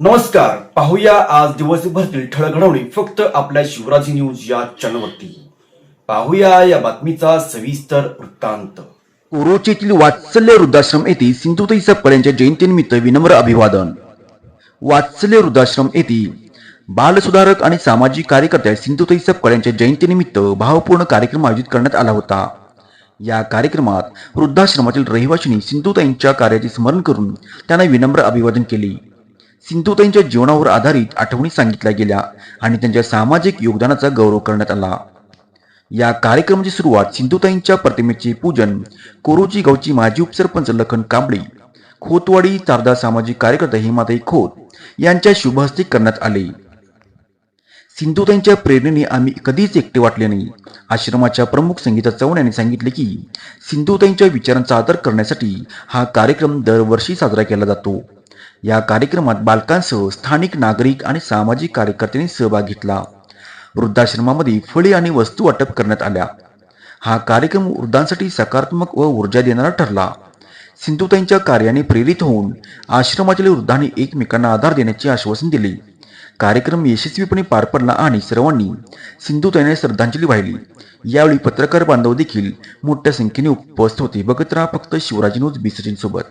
नमस्कार. पाहूया आज दिवसभरातील ठळक घडवणी फक्त आपल्या शिवराजी न्यूज या चॅनलवरती. पाहूया या बातमीचा सविस्तर वृत्तांत. कोरोचीतील वात्सल्य वृद्धाश्रम येथे सिंधुताई सपकाळ यांच्या जयंतीनिमित्त विनम्र अभिवादन. वात्सल्य वृद्धाश्रम येथे बालसुधारक आणि सामाजिक कार्यकर्त्या सिंधुताई सपकाळ यांच्या जयंतीनिमित्त भावपूर्ण कार्यक्रम आयोजित करण्यात आला होता. या कार्यक्रमात वृद्धाश्रमातील रहिवाशींनी सिंधुताईंच्या कार्याचे स्मरण करून त्यांना विनम्र अभिवादन केले. सिंधुताईंच्या जीवनावर आधारित आठवणी सांगितल्या गेल्या आणि त्यांच्या सामाजिक योगदानाचा गौरव करण्यात आला. या कार्यक्रमाची सुरुवात सिंधुताईंच्या प्रतिमेचे पूजन कोरोची गावची माजी उपसरपंच लखन कांबळे खोतवाडी तारदा सामाजिक कार्यकर्ता हेमाताई खोत यांच्या शुभहस्ते करण्यात आले. सिंधुताईंच्या प्रेरणेने आम्ही कधीच एकटे वाटले नाही. आश्रमाच्या प्रमुख संगीता चव्हाण यांनी सांगितले की सिंधुताईंच्या विचारांचा आदर करण्यासाठी हा कार्यक्रम दरवर्षी साजरा केला जातो. या कार्यक्रमात बालकांसह स्थानिक नागरिक आणि सामाजिक कार्यकर्त्यांनी सहभाग घेतला. वृद्धाश्रमामध्ये फळे आणि वस्तू वाटप करण्यात आल्या. हा कार्यक्रम वृद्धांसाठी सकारात्मक व ऊर्जा देणारा ठरला. सिंधुताईंच्या कार्याने प्रेरित होऊन आश्रमातील वृद्धांनी एकमेकांना आधार देण्याचे आश्वासन दिले. कार्यक्रम यशस्वीपणे पार पडला आणि सर्वांनी सिंधुताईने श्रद्धांजली वाहिली. यावेळी पत्रकार बांधव देखील मोठ्या संख्येने उपस्थित होते. बघत राहा फक्त शिवराज न्यूज सोबत.